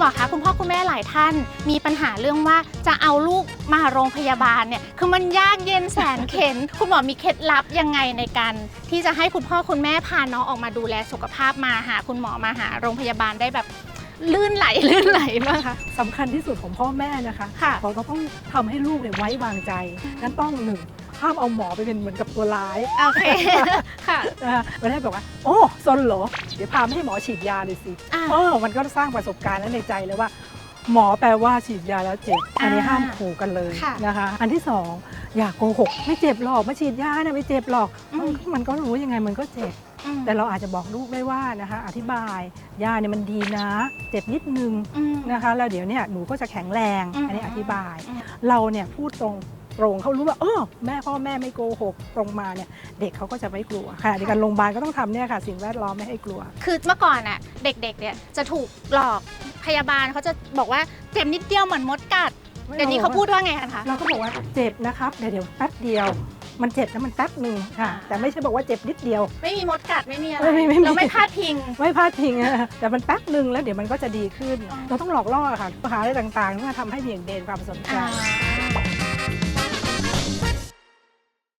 หมอคะคุณพ่อคุณแม่หลายท่าน มีปัญหาเรื่องว่าจะเอาลูกมาโรงพยาบาลเนี่ยคือมันยากเย็นแสนเข็น คุณหมอมีเคล็ดลับยังไงในการที่จะให้คุณพ่อคุณแม่พาน้องออกมาดูแลสุขภาพมาหา คุณหมอมาหาโรงพยาบาลได้แบบลื่นไหลลื่นไหลมากคะสำคัญที่สุดของพ่อแม่นะคะ ค่ะ เราก็ต้องทำให้ลูกเนี่ยไว้วางใจ นั้นต้องหนึ่ง ห้ามเอาหมอไปเป็นเหมือนกับตัวร้ายโอเค ค่ะ นะคะไม่ได้บอกว่า โอ้ซนเหรอ เดี๋ยวพาไม่ให้หมอฉีดยาเลยสิอ่า เออมันก็สร้างประสบการณ์นั้นในใจเลยว่า หมอแปลว่าฉีดยาแล้วเจ็บ อันนี้อ่าห้ามขู่กันเลยค่ะนะคะ อันที่สองอย่าโกหกไม่เจ็บหรอกมาฉีดยาเนี่ยไม่เจ็บหรอกอืมมันก็รู้ยังไงมันก็เจ็บ อืมแต่เราอาจจะบอกลูกได้ว่านะคะ อธิบายยาเนี่ยมันดีนะ เจ็บนิดนึงอืม นะคะ แล้วเดี๋ยวเนี่ยหนูก็จะแข็งแรง อืม อันนี้อธิบาย อืม เราเนี่ยพูดตรง ตรงเขารู้ว่าเออแม่พ่อแม่ไม่โกหกตรงมาเนี่ยเด็กเขาก็จะไม่กลัวค่ะในการโรงพยาบาลก็ต้องทำเนี่ยค่ะสิ่งแวดล้อมไม่ให้กลัว คือเมื่อก่อนอะเด็กๆเนี่ยจะถูกหลอกพยาบาลเขาจะบอกว่าเจ็บนิดเดียวเหมือนมดกัดเดี๋ยวนี้เขาพูดว่าไงกันคะเราก็บอกว่าเจ็บนะครับเดี๋ยวเดี๋ยวแป๊บเดียว มันเจ็บนะมันแป๊บหนึ่งค่ะอ่าแต่ไม่ใช่บอกว่าเจ็บนิดเดียว ไม่มีมดกัดไม่มีอะไรไม่มีไม่มีเราไม่พลาดพิง ไม่พลาดพิงอะแต่มันแป๊บหนึ่งแล้วเดี๋ยวมันก็จะดีขึ้น อ๋อ เราต้องหลอกล่อค่ะปัญหาอะไรต่างๆที่มาทำให้เบี่ยงเบนความสนใจ อ่า